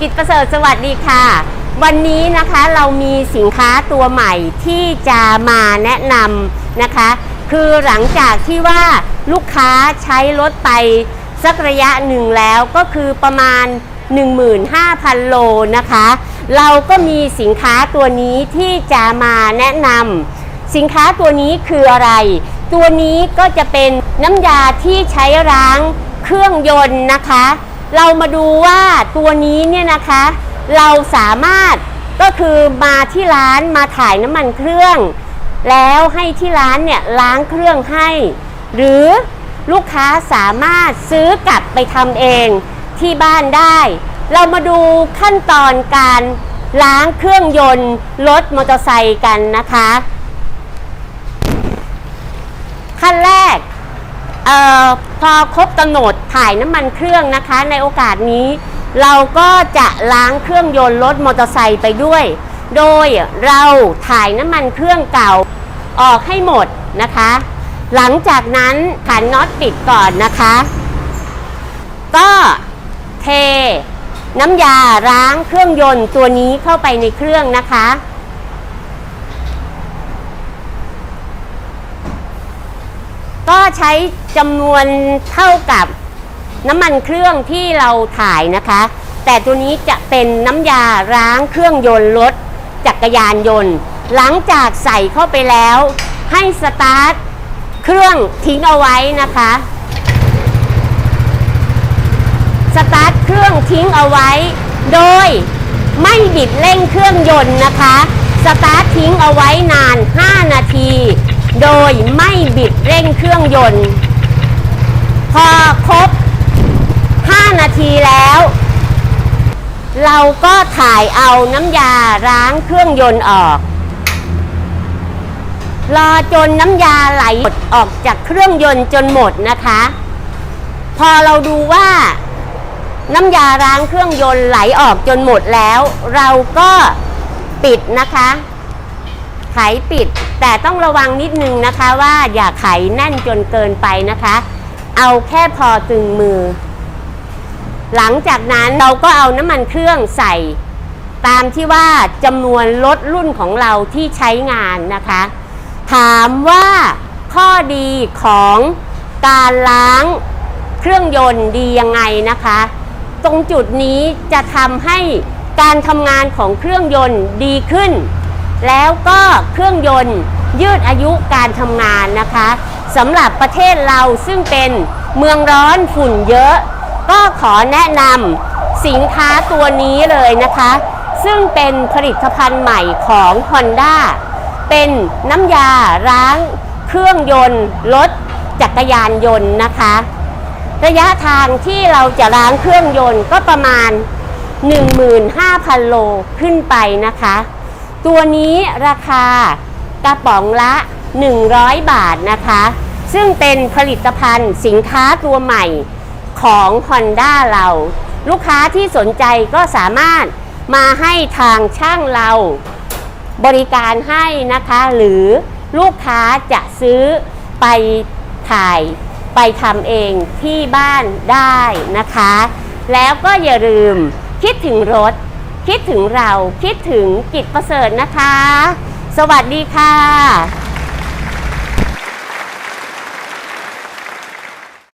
กิจประเสริฐสวัสดีค่ะ วันนี้นะคะเรามีสินค้าตัวใหม่ที่จะมาแนะนำนะคะ คือหลังจากที่ว่าลูกค้าใช้รถไปสักระยะหนึ่งแล้วก็คือประมาณ 15,000 โลนะคะ เราก็มีสินค้าตัวนี้ที่จะมาแนะนำสินค้าตัวนี้คืออะไร ตัวนี้ก็จะเป็นน้ำยาที่ใช้ล้างเครื่องยนต์นะคะ เรามาดูว่าตัวนี้เนี่ยนะคะ เราสามารถก็คือมาที่ร้านมาถ่ายน้ำมันเครื่อง แล้วให้ที่ร้านเนี่ยล้างเครื่องให้ หรือลูกค้าสามารถซื้อกลับไปทำเองที่บ้านได้ เรามาดูขั้นตอนการล้างเครื่องยนต์รถมอเตอร์ไซค์กันนะคะ ขั้นแรก ออพอครบกำหนดถ่ายน้ำมันเครื่องนะคะ ในโอกาสนี้ เราก็จะล้างเครื่องยนต์รถมอเตอร์ไซค์ไปด้วย โดยเราถ่ายน้ำมันเครื่องเก่าออกให้หมดนะคะ หลังจากนั้นขันน็อตปิดก่อนนะคะ ก็เทน้ำยาล้างเครื่องยนต์ตัวนี้เข้าไปในเครื่องนะคะ ก็ใช้จำนวนเท่ากับน้ำมันเครื่องที่เราถ่ายนะคะ แต่ตัวนี้จะเป็นน้ำยาล้างเครื่องยนต์รถจักรยานยนต์ หลังจากใส่เข้าไปแล้ว ให้สตาร์ทเครื่องทิ้งเอาไว้นะคะ สตาร์ทเครื่องทิ้งเอาไว้ โดยไม่บิดเร่งเครื่องยนต์นะคะ สตาร์ททิ้งเอาไว้นาน 5 นาที โดยไม่บิดเร่งเครื่องยนต์ พอครบ 5 นาทีแล้ว เราก็ถ่ายเอาน้ำยาล้างเครื่องยนต์ออก รอจนน้ำยาไหลออกจากเครื่องยนต์จนหมดนะคะ พอเราดูว่าน้ำยาล้างเครื่องยนต์ไหลออกจนหมดแล้ว เราก็ปิดนะคะ ไขปิด แต่ต้องระวังนิดนึงนะคะว่าอย่าไขแน่นจนเกินไปนะคะ เอาแค่พอตึงมือ หลังจากนั้นเราก็เอาน้ำมันเครื่องใส่ ตามที่ว่าจำนวนรถรุ่นของเราที่ใช้งานนะคะ ถามว่าข้อดีของการล้างเครื่องยนต์ดียังไงนะคะ ตรงจุดนี้จะทำให้การทำงานของเครื่องยนต์ดีขึ้น แล้วก็เครื่องยนต์ยืดอายุการทำงานนะคะสำหรับประเทศเราซึ่งเป็นเมืองร้อนฝุ่นเยอะ ก็ขอแนะนำสินค้าตัวนี้เลยนะคะ ซึ่งเป็นผลิตภัณฑ์ใหม่ของ Honda เป็นน้ำยาล้างเครื่องยนต์รถจักรยานยนต์นะคะ ระยะทางที่เราจะล้างเครื่องยนต์ก็ประมาณ 15,000 โลขึ้นไปนะคะ ตัวนี้ราคากระป๋องละ 100 บาทนะคะ ซึ่งเป็นผลิตภัณฑ์สินค้าตัวใหม่ของ Honda เรา ลูกค้าที่สนใจก็สามารถมาให้ทางช่างเราบริการให้นะคะ หรือลูกค้าจะซื้อไปถ่ายไปทำเองที่บ้านได้นะคะ แล้วก็อย่าลืมคิดถึงรถ คิดถึงเราคิดถึงกิจประเสริฐนะคะ สวัสดีค่ะ